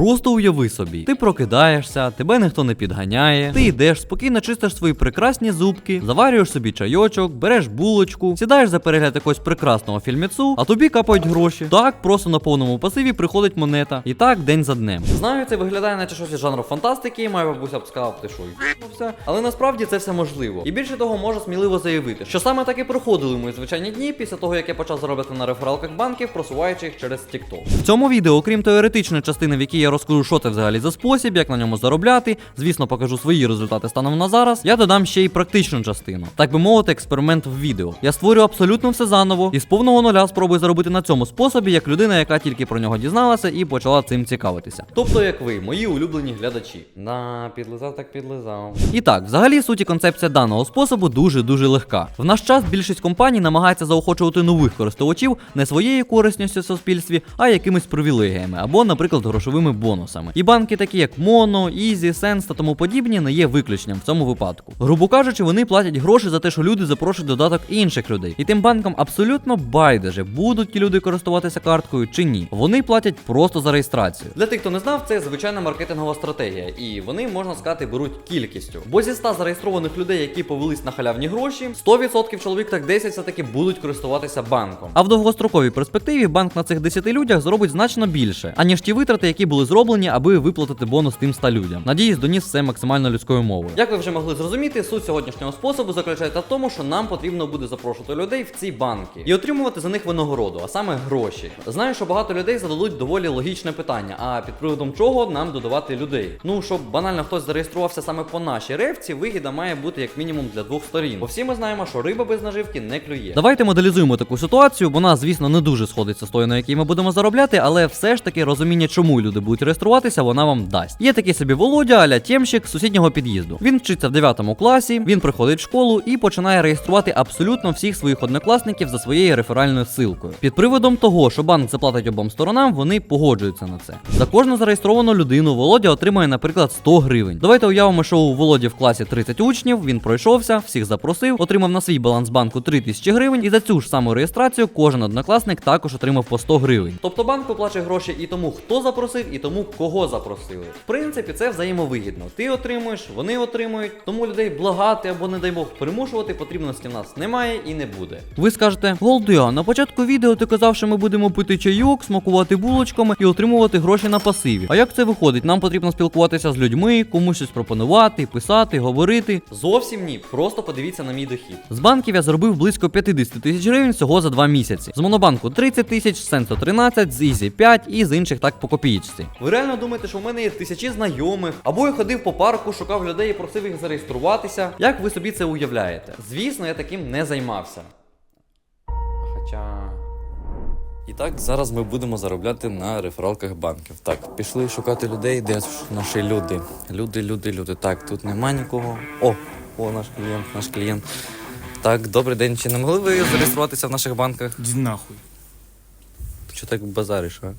Просто уяви собі, ти прокидаєшся, тебе ніхто не підганяє, ти йдеш, спокійно чистиш свої прекрасні зубки, заварюєш собі чайочок, береш булочку, сідаєш за перегляд якогось прекрасного фільміцу, а тобі капають гроші. Так, просто на повному пасиві приходить монета. І так день за днем. Знаю, це виглядає наче щось із жанру фантастики, моя бабуся б сказала, ти що, все. Але насправді це все можливо. І більше того, можу сміливо заявити, що саме так і проходили мої звичайні дні після того, як я почав заробляти на рефералках банків, просуваючи їх через TikTok. В цьому відео, окрім теоретичної частини, в якій я розкажу, що це взагалі за спосіб, як на ньому заробляти, звісно, покажу свої результати станом на зараз. Я додам ще й практичну частину, так би мовити, експеримент в відео. Я створю абсолютно все заново і з повного нуля спробую заробити на цьому способі, як людина, яка тільки про нього дізналася і почала цим цікавитися. Тобто, як ви, мої улюблені глядачі. На підлизав, так підлизав. І так, взагалі суть і концепція даного способу дуже дуже легка. В наш час більшість компаній намагається заохочувати нових користувачів не своєю корисністю в суспільстві, а якимись привілегіями або, наприклад, грошовими бонусами. І банки, такі як Mono, Easy, Sense та тому подібні, не є виключенням в цьому випадку. Грубо кажучи, вони платять гроші за те, що люди запрошують додаток інших людей. І тим банкам абсолютно байдуже, будуть ті люди користуватися карткою чи ні. Вони платять просто за реєстрацію. Для тих, хто не знав, це звичайна маркетингова стратегія, і вони можна сказати беруть кількістю. Бо зі 100 зареєстрованих людей, які повелись на халявні гроші, 100% чоловік так 10 все-таки будуть користуватися банком. А в довгостроковій перспективі банк на цих 10 людях зробить значно більше, аніж ті витрати, які були зроблені, аби виплатити бонус тим 100 людям. Надіюсь, доніс все максимально людською мовою. Як ви вже могли зрозуміти, суть сьогоднішнього способу заключається в тому, що нам потрібно буде запрошувати людей в ці банки і отримувати за них винагороду, а саме гроші. Знаю, що багато людей зададуть доволі логічне питання: а під приводом чого нам додавати людей? Ну щоб банально хтось зареєструвався саме по нашій ревці, вигіда має бути як мінімум для двох сторін. Бо всі ми знаємо, що риба без наживки не клює. Давайте моделізуємо таку ситуацію. Вона, звісно, не дуже сходиться з тою, на якій ми будемо заробляти, але все ж таки розуміння, чому люди будуть реєструватися, вона вам дасть. Є такий собі Володя, аля тємщик сусіднього під'їзду. Він вчиться в 9 класі, він приходить в школу і починає реєструвати абсолютно всіх своїх однокласників за своєю реферальною ссылкою. Під приводом того, що банк заплатить обом сторонам, вони погоджуються на це. За кожну зареєстровану людину Володя отримає, наприклад, 100 гривень. Давайте уявимо, що у Володі в класі 30 учнів, він пройшовся, всіх запросив, отримав на свій баланс банку 3000 гривень, і за цю ж саму реєстрацію кожен однокласник також отримав по 100 гривень. Тобто банк виплачує гроші і тому, хто запросив, і тому, кого запросили. В принципі, це взаємовигідно. Ти отримуєш, вони отримують, тому людей благати або, не дай Бог, примушувати потрібності в нас немає і не буде. Ви скажете, Голди, на початку відео ти казав, що ми будемо пити чайок, смакувати булочками і отримувати гроші на пасиві. А як це виходить? Нам потрібно спілкуватися з людьми, комусь щось пропонувати, писати, говорити. Зовсім ні, просто подивіться на мій дохід. З банків я заробив близько 50 тисяч гривень всього за 2 місяці. З монобанку 30 тисяч, Сенсо 13, з Ізі 5 і з інших так по копієчці. Ви реально думаєте, що в мене є тисячі знайомих, або я ходив по парку, шукав людей і просив їх зареєструватися? Як ви собі це уявляєте? Звісно, я таким не займався. Хоча. І так, зараз ми будемо заробляти на рефералках банків. Так, пішли шукати людей, де ж наші люди. Люди, люди, люди. Так, тут нема нікого. О, о, наш клієнт, наш клієнт. Так, добрий день. Чи не могли ви зареєструватися в наших банках? Иди нахуй. Що так базариш, а?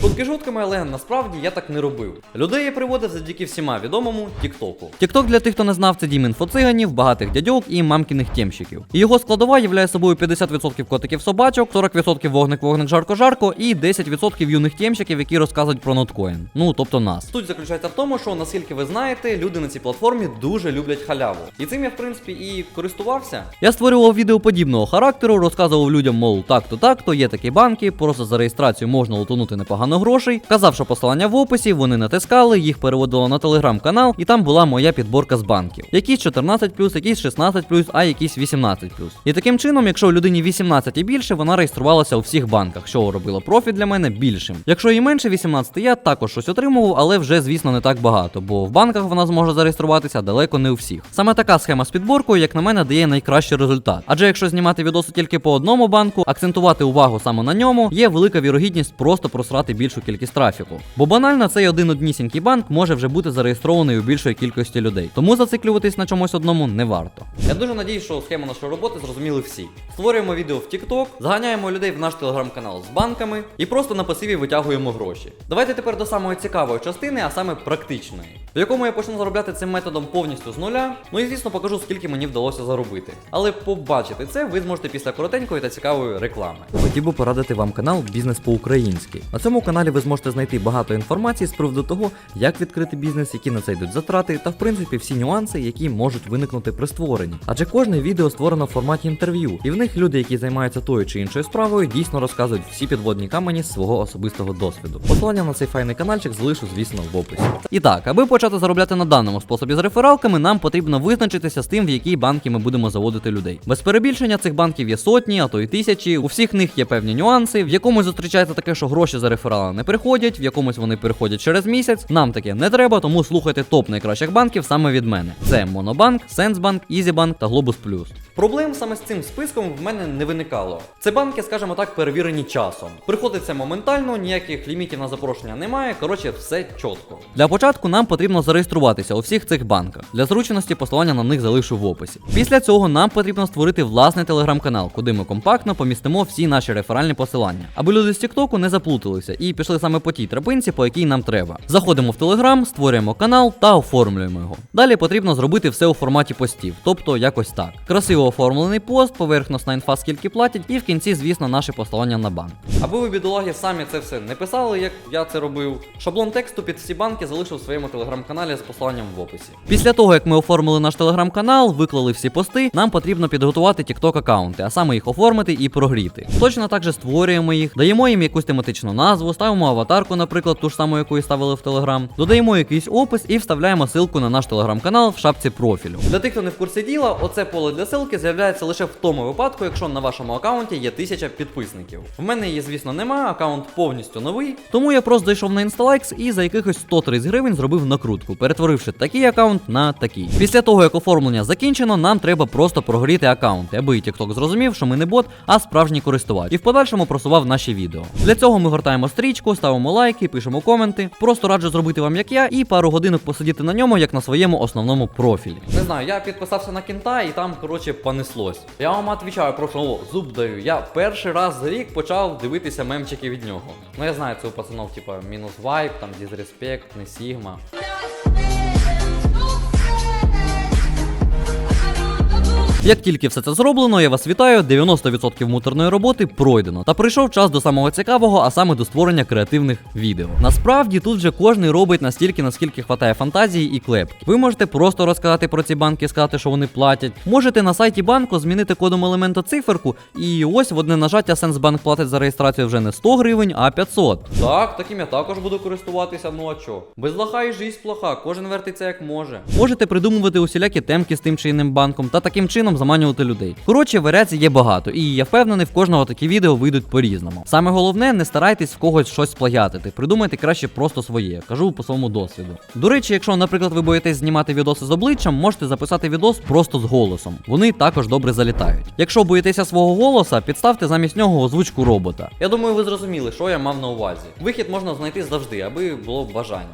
Шутки шутками, але насправді я так не робив. Людей я приводив завдяки всіма відомому Тіктоку. Тікток для тих, хто не знав, це дім інфоциганів, багатих дядьок і мамкіних тємщиків. І його складова являє собою 50% котиків собачок, 40% вогник-вогник жарко-жарко і 10% юних тємщиків, які розказують про ноткоін. Ну тобто нас. Суть заключається в тому, що наскільки ви знаєте, люди на цій платформі дуже люблять халяву. І цим я в принципі і користувався. Я створював відео подібного характеру, розказував людям, мов так-то так-то, є такі банки, просто за реєстрацію можна утонути непогано грошей. Казав, що посилання в описі, вони натискали, їх переводило на телеграм-канал, і там була моя підборка з банків. Якісь 14, якісь 16, а якісь 18. І таким чином, якщо людині 18 і більше, вона реєструвалася у всіх банках, що робило профіт для мене більшим. Якщо їй менше 18, я також щось отримував, але вже, звісно, не так багато, бо в банках вона зможе зареєструватися далеко не у всіх. Саме така схема з підборкою, як на мене, дає найкращий результат. Адже якщо знімати відоси тільки по одному банку, акцентувати увагу саме на ньому, є велика вірогідність просто просрати більшу кількість трафіку. Бо банально цей один однісінький банк може вже бути зареєстрований у більшої кількості людей. Тому зациклюватись на чомусь одному не варто. Я дуже надіюсь, що схему нашої роботи зрозуміли всі. Створюємо відео в TikTok, заганяємо людей в наш телеграм-канал з банками і просто на пасиві витягуємо гроші. Давайте тепер до самої цікавої частини, а саме практичної, в якому я почну заробляти цим методом повністю з нуля. Ну і звісно покажу, скільки мені вдалося заробити. Але побачити це ви зможете після коротенької та цікавої реклами. Хотів би порадити вам канал Бізнес по-українськи. На цьому каналі ви зможете знайти багато інформації з приводу того, як відкрити бізнес, які на це йдуть затрати, та в принципі всі нюанси, які можуть виникнути при створенні. Адже кожне відео створено в форматі інтерв'ю, і в них люди, які займаються тою чи іншою справою, дійсно розказують всі підводні камені з свого особистого досвіду. Посилання на цей файний каналчик залишу, звісно, в описі. І так, аби почати заробляти на даному способі з рефералками, нам потрібно визначитися з тим, в які банки ми будемо заводити людей. Без перебільшення цих банків є сотні, а то й тисячі. У всіх них є певні нюанси. В якомусь зустрічається таке, що гроші за реферали не приходять, в якомусь вони приходять через місяць. Нам таке не треба, тому слухайте топ найкращих банків саме від мене. Це Монобанк, Сенсбанк, Ізібанк та Глобус Плюс. Проблем саме з цим списком в мене не виникало. Це банки, скажімо так, перевірені часом. Приходиться моментально, ніяких лімітів на запрошення немає. Коротше, все чітко. Для початку нам потрібно зареєструватися у всіх цих банках. Для зручності посилання на них залишу в описі. Після цього нам потрібно створити власний телеграм-канал, куди ми компактно помістимо всі наші реферальні посилання, аби люди з Тіктоку не заплуталися і пішли саме по тій тропинці, по якій нам треба. Заходимо в Телеграм, створюємо канал та оформлюємо його. Далі потрібно зробити все у форматі постів, тобто якось так. Красиво оформлений пост, поверхностна інфа, скільки платять, і в кінці, звісно, наше посилання на банк. Аби ви бідологи самі це все не писали, як я це робив. Шаблон тексту під всі банки залишив в своєму телеграм-каналі з посиланням в описі. Після того, як ми оформили наш телеграм-канал, виклали всі пости, нам потрібно підготувати TikTok аккаунти, а саме їх оформити і прогріти. Точно так же створюємо їх, даємо їм якусь тематичну назву, ставимо аватарку, наприклад, ту ж саму, яку і ставили в Телеграм, додаємо якийсь опис і вставляємо ссылку на наш телеграм-канал в шапці профілю. Для тих, хто не в курсі діла, оце поле для ссылки з'являється лише в тому випадку, якщо на вашому аккаунті є тисяча підписників. В мене її, звісно, немає, аккаунт повністю новий. Тому я просто зайшов на InstaLikes і за якихось 130 гривень зробив накрутку, перетворивши такий аккаунт на такий. Після того, як оформлення закінчено, нам треба просто прогріти аккаунти, аби TikTok зрозумів, що ми не бот, а справжній користувач, і в подальшому просував наші відео. Для цього ми гортаємо стрічку, ставимо лайки, пишемо коменти. Просто раджу зробити вам як я, і пару годинок посидіти на ньому, як на своєму основному профілі. Не знаю, я підписався на кінта, і там, коротше, понеслось. Я вам відповідаю, прошу, о, зуб даю. Я перший раз за рік почав дивитися мемчики від нього. Ну я знаю, це у пацанов, типа, мінус вайп, там дізреспект, не сігма. Як тільки все це зроблено, я вас вітаю. 90% муторної роботи пройдено. Та прийшов час до самого цікавого, а саме до створення креативних відео. Насправді тут вже кожний робить настільки, наскільки хватає фантазії і клепки. Ви можете просто розказати про ці банки, сказати, що вони платять. Можете на сайті банку змінити кодом елемента циферку, і ось в одне нажаття Сенсбанк платить за реєстрацію вже не 100 гривень, а 500. Так, таким я також буду користуватися. Ну а чо? Без лоха і жизнь плоха, кожен вертиться як може. Можете придумувати усілякі темки з тим чи іним банком та таким чином заманювати людей. Коротше, варіацій є багато, і я впевнений, в кожного такі відео вийдуть по-різному. Саме головне, не старайтесь в когось щось сплагіатити. Придумайте краще просто своє. Кажу по своєму досвіду. До речі, якщо, наприклад, ви боїтесь знімати відоси з обличчям, можете записати відос просто з голосом. Вони також добре залітають. Якщо боїтеся свого голоса, підставте замість нього озвучку робота. Я думаю, ви зрозуміли, що я мав на увазі. Вихід можна знайти завжди, аби було бажання.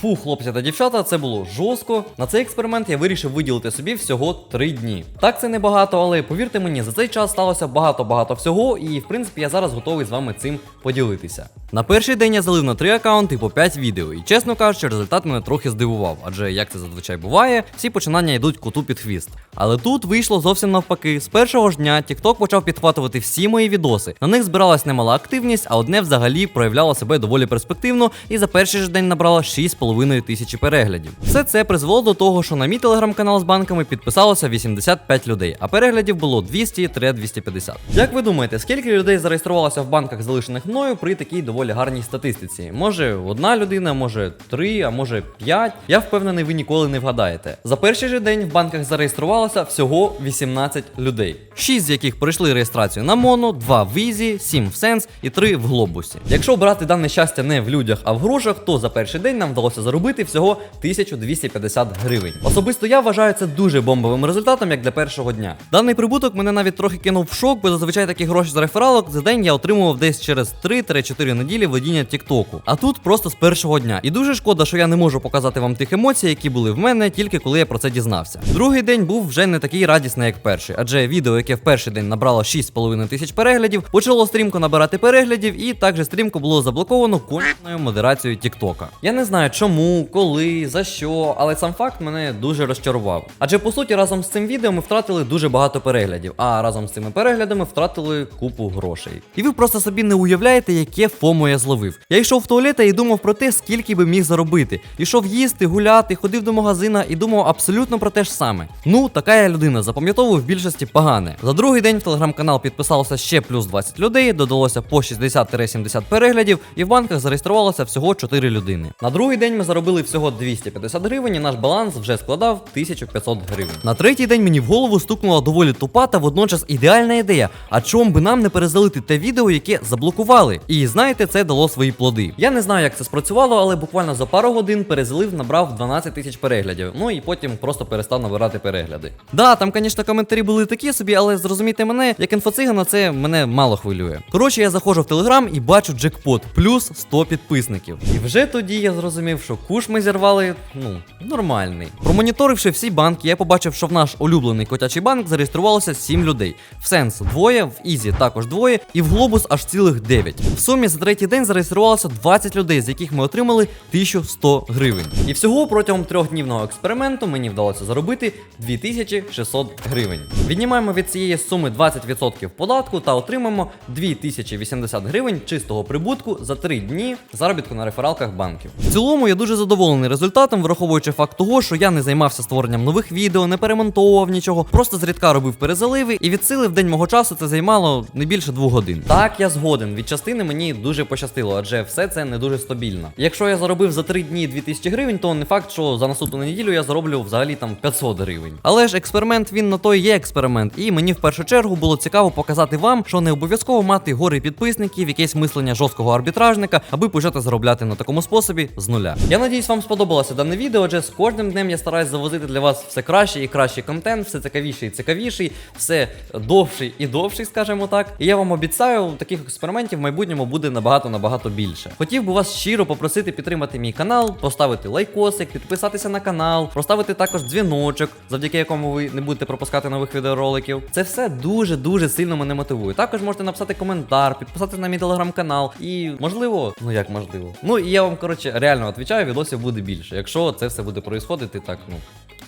Фу, хлопці та дівчата, це було жорстко. На цей експеримент я вирішив виділити собі всього 3 дні. Так це небагато, але повірте мені, за цей час сталося багато-багато всього, і в принципі я зараз готовий з вами цим поділитися. На перший день я залив на 3 аккаунти по 5 відео, і чесно кажучи, результат мене трохи здивував, адже як це зазвичай буває, всі починання йдуть коту під хвіст. Але тут вийшло зовсім навпаки. З першого ж дня TikTok почав підхватувати всі мої відоси. На них збиралась немала активність, а одне взагалі проявляло себе доволі перспективно і за перший ж день набрало 6,5 тисячі переглядів. Все це призвело до того, що на мій телеграм-канал з банками підписалося 85 людей, а переглядів було 200-250. Як ви думаєте, скільки людей зареєструвалося в банках, залишених мною при такій доволі гарній статистиці? Може одна людина, може три, а може п'ять. Я впевнений, ви ніколи не вгадаєте. За перший же день в банках зареєструвалося всього 18 людей, 6 з яких пройшли реєстрацію на Моно, 2 в Ізі, 7 в Сенс і 3 в Глобусі. Якщо брати дане щастя не в людях, а в грошах, то за перший день нам вдалося заробити всього 1250 гривень. Особисто я вважаю це дуже бомбовим результатом, як для першого дня. Даний прибуток мене навіть трохи кинув в шок, бо зазвичай такі гроші з рефералок за день я отримував десь через 3-4 неділі водіння Тіктоку. А тут просто з першого дня. І дуже шкода, що я не можу показати вам тих емоцій, які були в мене, тільки коли я про це дізнався. Другий день був вже не такий радісний, як перший, адже відео, яке в перший день набрало 6,5 тисяч переглядів, почало стрімко набирати переглядів, і також стрімко було заблоковано конченою модерацією Тіктока. Я не знаю, чому чому, коли, за що, але сам факт мене дуже розчарував. Адже по суті, разом з цим відео ми втратили дуже багато переглядів, а разом з цими переглядами втратили купу грошей. І ви просто собі не уявляєте, яке фомо я зловив. Я йшов в туалет і думав про те, скільки би міг заробити. Ішов їсти, гуляти, ходив до магазина і думав абсолютно про те ж саме. Ну, така я людина, запам'ятовую в більшості погане. За другий день в телеграм-канал підписалося ще плюс 20 людей, додалося по 60-70 переглядів, і в банках зареєструвалося всього 4 людини. На другий день ми заробили всього 250 гривень, і наш баланс вже складав 1500 гривень. На третій день мені в голову стукнула доволі тупа та водночас ідеальна ідея. А чому би нам не перезалити те відео, яке заблокували? І знаєте, це дало свої плоди. Я не знаю, як це спрацювало, але буквально за пару годин перезалив, набрав 12 тисяч переглядів. Ну і потім просто перестав набирати перегляди. Да, там, звісно, коментарі були такі собі, але зрозумійте мене, як інфоцигана, це мене мало хвилює. Коротше, я заходжу в телеграм і бачу джекпот плюс 100 підписників. І вже тоді я зрозумів, що куш ми зірвали, ну, нормальний. Промоніторивши всі банки, я побачив, що в наш улюблений котячий банк зареєструвалося 7 людей. В Сенс двоє, в Ізі також двоє, і в Глобус аж цілих 9. В сумі за третій день зареєструвалося 20 людей, з яких ми отримали 1100 гривень. І всього протягом трьохднівного експерименту мені вдалося заробити 2600 гривень. Віднімаємо від цієї суми 20% податку та отримаємо 2080 гривень чистого прибутку за 3 дні заробітку на рефералках банків. В цілому я дуже задоволений результатом, враховуючи факт того, що я не займався створенням нових відео, не перемонтовував нічого, просто зрідка робив перезаливи, і від сили в день мого часу це займало не більше двох годин. Так, я згоден. Від частини мені дуже пощастило, адже все це не дуже стабільно. Якщо я заробив за 3 дні 2000 гривень, то не факт, що за наступну неділю я зароблю взагалі там 500 гривень. Але ж експеримент він на то і є експеримент, і мені в першу чергу було цікаво показати вам, що не обов'язково мати гори підписників, якесь мислення жорсткого арбітражника, аби почати заробляти на такому способі з нуля. Я надіюсь, вам сподобалося дане відео, адже з кожним днем я стараюсь завозити для вас все краще і кращий контент, все цікавіший і цікавіший, все довший і довший, скажімо так. І я вам обіцяю, таких експериментів в майбутньому буде набагато набагато більше. Хотів би вас щиро попросити підтримати мій канал, поставити лайкосик, підписатися на канал, поставити також дзвіночок, завдяки якому ви не будете пропускати нових відеороликів. Це все дуже дуже сильно мене мотивує. Також можете написати коментар, підписатися на мій телеграм-канал і можливо, ну як можливо. Ну і я вам коротше реально відповідаю, відосів буде більше, якщо це все буде проїсходити, так, ну.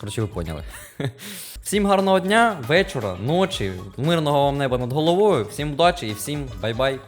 Коротше, ви поняли. Всім гарного дня, вечора, ночі, мирного вам неба над головою, всім удачі і всім бай-бай.